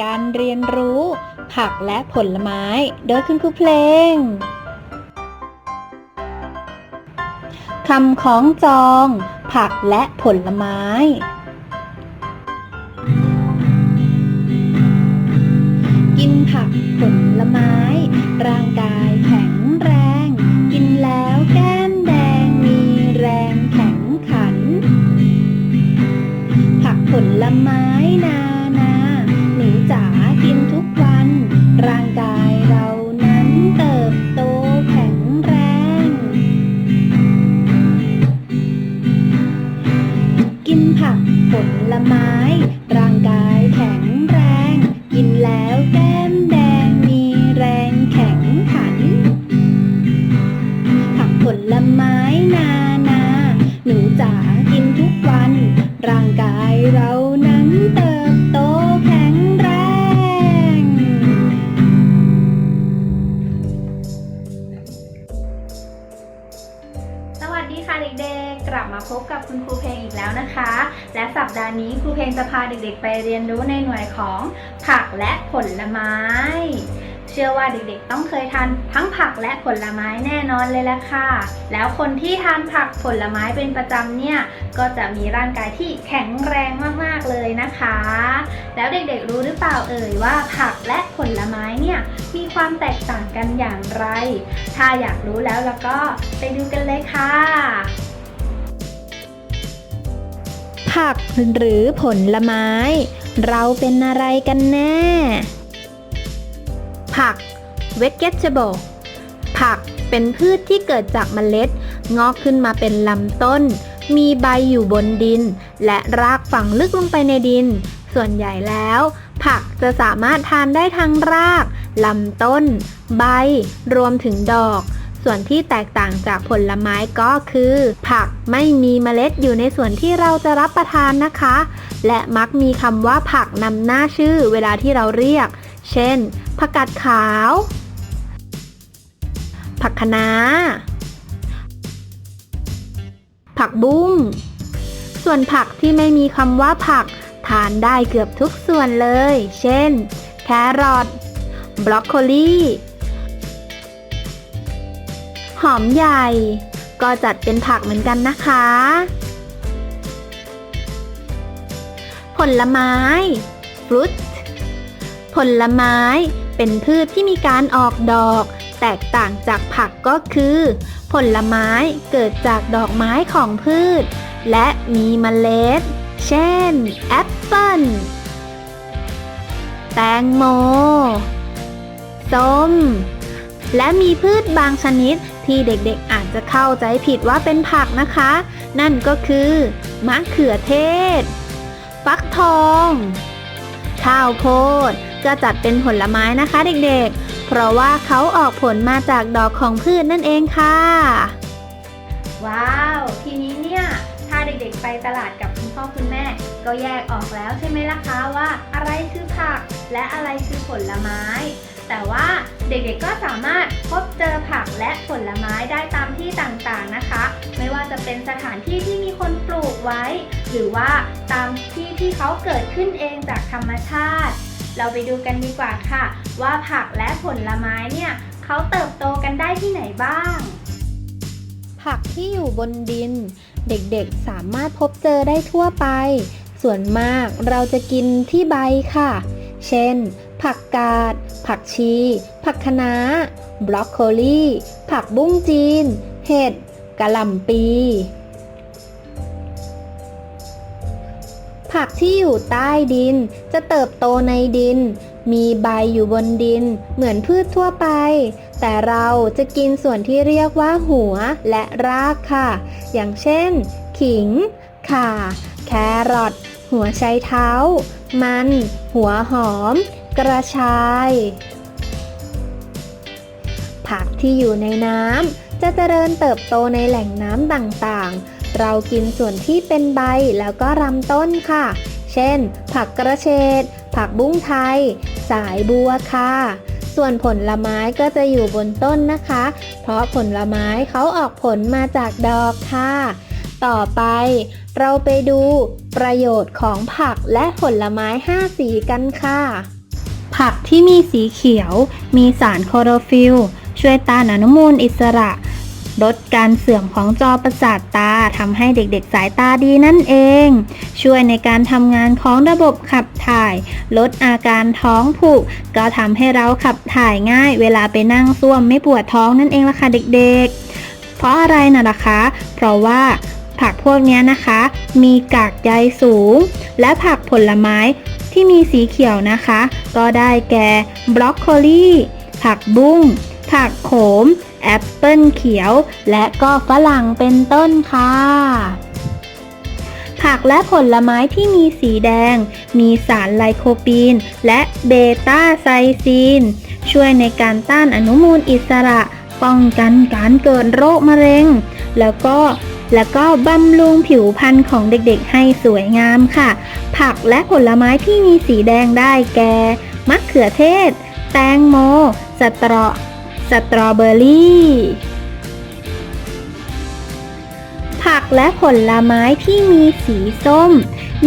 การเรียนรู้ ผักและผลไม้ โดยคุณครูเพลงคำของจอง ผักและผลไม้กินผักผลไม้ ร่างกายแข็งแรง กินแล้วแก้มแดงมีแรงแข็งขัน ผักผลไม้ ลไม้ ร่างกายแข็งแรง กินแล้วแก้มแดงมีแรงแข็งขัน ผักผลไม้นานา หนูจ๋ากินทุกวัน ร่างกายเรา ห์นี้ครูเพลงจะพาเด็กๆ ไปเรียนรู้ในหน่วยของผักและผลไม้ เชื่อว่าเด็กๆ ต้องเคยทานทั้งผักและผลไม้แน่นอนเลยละค่ะ แล้วคนที่ทานผักผลไม้เป็นประจำเนี่ย ก็จะมีร่างกายที่แข็งแรงมากๆเลยนะคะ แล้วเด็กๆ รู้หรือเปล่าเอ่ยว่าผักและผลไม้เนี่ยมีความแตกต่างกันอย่างไร ถ้าอยากรู้แล้วแล้วก็ไปดูกันเลยค่ะ ผักหรือผลไม้ เราเป็นอะไรกันแน่ ผัก vegetable ผักเป็นพืชที่เกิดจากเมล็ด งอกขึ้นมาเป็นลำต้น มีใบอยู่บนดิน และรากฝังลึกลงไปในดิน ส่วนใหญ่แล้ว ผักจะสามารถทานได้ทั้งรากลำต้น ใบ รวมถึงดอก ส่วนที่แตกต่างจากผลไม้ก็คือ ผักไม่มีเมล็ดอยู่ในส่วนที่เราจะรับประทานนะคะ และมักมีคำว่าผักนำหน้าชื่อเวลาที่เราเรียก เช่น ผักกาดขาว ผักคะน้า ผักบุ้ง ส่วนผักที่ไม่มีคำว่าผัก ทานได้เกือบทุกส่วนเลย เช่น แครอท บรอกโคลี หอมใหญ่ ก็จัดเป็นผักเหมือนกันนะคะ ผลไม้ฟรุตผลไม้เป็นพืชที่มีการออกดอก แตกต่างจากผักก็คือ ผลไม้เกิดจากดอกไม้ของพืช และมีเมล็ด เช่น แอปเปิ้ล แตงโม ส้ม และมีพืชบางชนิด ที่เด็กๆอาจจะเข้าใจผิดว่าเป็นผักนะคะ นั่นก็คือ มะเขือเทศ ฟักทอง ข้าวโพดก็จัดเป็นผลไม้นะคะเด็กๆ เพราะว่าเขาออกผลมาจากดอกของพืชนั่นเองค่ะ ว้าว ทีนี้เนี่ยถ้าเด็กๆไปตลาดกับคุณพ่อคุณแม่ ก็แยกออกแล้วใช่ไหมล่ะคะว่า อะไรคือผัก และอะไรคือผลไม้ แต่ว่าเด็กๆก็สามารถพบเจอผักและผลไม้ได้ตามที่ต่างๆนะคะ ไม่ว่าจะเป็นสถานที่ที่มีคนปลูกไว้ หรือว่าตามที่ที่เขาเกิดขึ้นเองจากธรรมชาติ เราไปดูกันดีกว่าค่ะ ว่าผักและผลไม้เนี่ยเขาเติบโตกันได้ที่ไหนบ้าง ผักที่อยู่บนดิน เด็กๆสามารถพบเจอได้ทั่วไป ส่วนมากเราจะกินที่ใบค่ะ เช่น ผักกาด ผักชี ผักคะน้า บรอกโคลีผักบุ้งจีน เห็ดกะหล่ำปี ผักที่อยู่ใต้ดินจะเติบโตในดิน มีใบอยู่บนดิน เหมือนพืชทั่วไป แต่เราจะกินส่วนที่เรียกว่าหัวและรากค่ะ อย่างเช่น ขิง ข่า แครอทหัวไชเท้า มัน หัวหอม กระชาย ผักที่อยู่ในน้ำจะเจริญเติบโตในแหล่งน้ำต่างๆ เรากินส่วนที่เป็นใบแล้วก็ลำต้นค่ะ เช่น ผักกระเฉด ผักบุ้งไทย สายบัวค่ะ ส่วนผลไม้ก็จะอยู่บนต้นนะคะ เพราะผลไม้เขาออกผลมาจากดอกค่ะ ต่อไปเราไปดูประโยชน์ของผักและผลไม้ 5 สีกันค่ะ ผักที่มีสีเขียว มีสารคลอโรฟิลช่วยต้านอนุมูลอิสระ ลดการเสื่อมของจอประสาทตาทำให้เด็กๆสายตาดีนั่นเอง ช่วยในการทำงานของระบบขับถ่าย ลดอาการท้องผูก ก็ทำให้เราขับถ่ายง่าย เวลาไปนั่งซ่วมไม่ปวดท้องนั่นเองล่ะค่ะเด็กๆ เพราะอะไรน่ะล่ะคะ เพราะว่าผักพวกนี้นะคะ มีกากใยสูง และผักผลไม้ ที่มีสีเขียวนะคะ ก็ได้แก่บรอกโคลีผักบุ้ง ผักโขม แอปเปิลเขียว และก็ฝรั่งเป็นต้นค่ะ ผักและผลไม้ที่มีสีแดง มีสารไลโคปีน และเบต้าไซซีน ช่วยในการต้านอนุมูลอิสระ ป้องกันการเกิดโรคมะเร็ง แล้วก็ แล้วก็บำรุงผิวพรรณของเด็กๆ ให้สวยงามค่ะ ผักและผลไม้ที่มีสีแดงได้แก่มะเขือเทศ แตงโม สตรอ สตรอเบอรี่ ผักและผลไม้ที่มีสีส้ม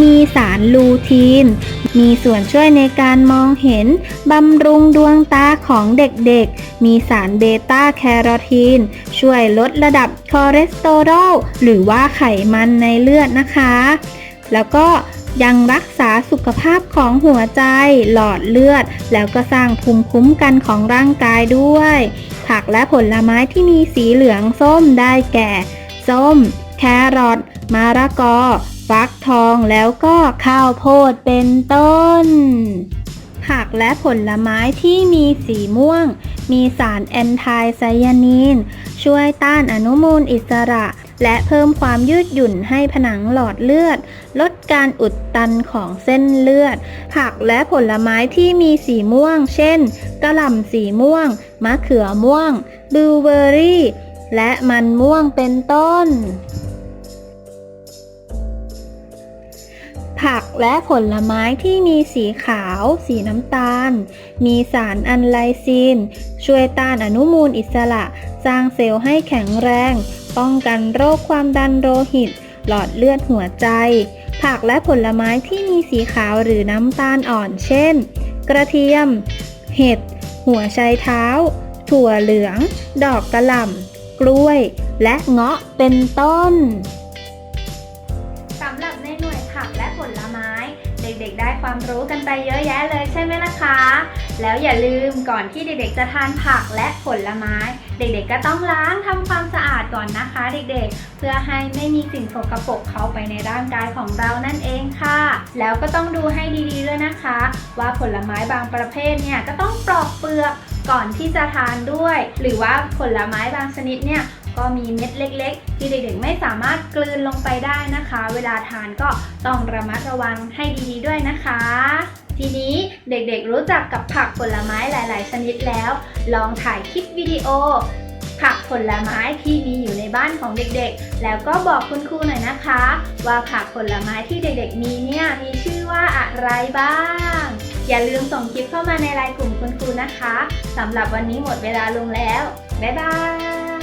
มีสารลูทีน มีส่วนช่วยในการมองเห็น บำรุงดวงตาของเด็กๆ มีสารเบต้าแคโรทีน ช่วยลดระดับคอเลสเตอรอลหรือว่าไขมันในเลือดนะคะ แล้วก็ยังรักษาสุขภาพของหัวใจ หลอดเลือด แล้วก็สร้างภูมิคุ้มกันของร่างกายด้วย ผักและผลไม้ที่มีสีเหลืองส้มได้แก่ ส้ม แครอทมะระกอ ฟักทองแล้วก็ข้าวโพดเป็นต้น ผักและผลไม้ที่มีสีม่วง มีสารแอนไทไซยานีน ช่วยต้านอนุมูลอิสระ และเพิ่มความยืดหยุ่นให้ผนังหลอดเลือด ลดการอุดตันของเส้นเลือด ผักและผลไม้ที่มีสีม่วง เช่น กระหล่ำสีม่วง มะเขือม่วงบลูเบอร์รี่ และมันม่วงเป็นต้น ผักและผลไม้ที่มีสีขาว สีน้ำตาล มีสารอันไลซีน ช่วยต้านอนุมูลอิสระ สร้างเซลล์ให้แข็งแรง ป้องกันโรคความดันโลหิต หลอดเลือดหัวใจ ผักและผลไม้ที่มีสีขาวหรือน้ำตาลอ่อนเช่น กระเทียม เห็ด หัวไชเท้า ถั่วเหลือง ดอกกระหล่ำกล้วย และเงาะเป็นต้น ความรู้กันไปเยอะแยะเลยใช่ไหมล่ะคะ แล้วอย่าลืมก่อนที่เด็กๆจะทานผักและผลไม้ เด็กๆก็ต้องล้างทำความสะอาดก่อนนะคะ เด็กๆ เพื่อให้ไม่มีสิ่งสกปรกเข้าไปในร่างกายของเรานั่นเองค่ะ แล้วก็ต้องดูให้ดีๆด้วยนะคะ ว่าผลไม้บางประเภทเนี่ยก็ต้องปลอกเปลือกก่อนที่จะทานด้วย หรือว่าผลไม้บางชนิดเนี่ย ก็มีเม็ดเล็ก ๆ ที่เด็กๆไม่สามารถกลืนลงไปได้นะคะ เวลาทานก็ต้องระมัดระวังให้ดีๆด้วยนะคะ ทีนี้เด็กๆรู้จักกับผักผลไม้หลาย ๆ ชนิดแล้ว ลองถ่ายคลิปวิดีโอ ผักผลไม้ที่มีอยู่ในบ้านของเด็กๆ แล้วก็บอกคุณครูหน่อยนะคะ ว่าผักผลไม้ที่เด็กๆ มีเนี่ยมีชื่อว่าอะไรบ้างอย่าลืมส่งคลิปเข้ามาในไลน์กลุ่มคุณครูนะคะ สำหรับวันนี้หมดเวลาลงแล้ว บ๊ายบาย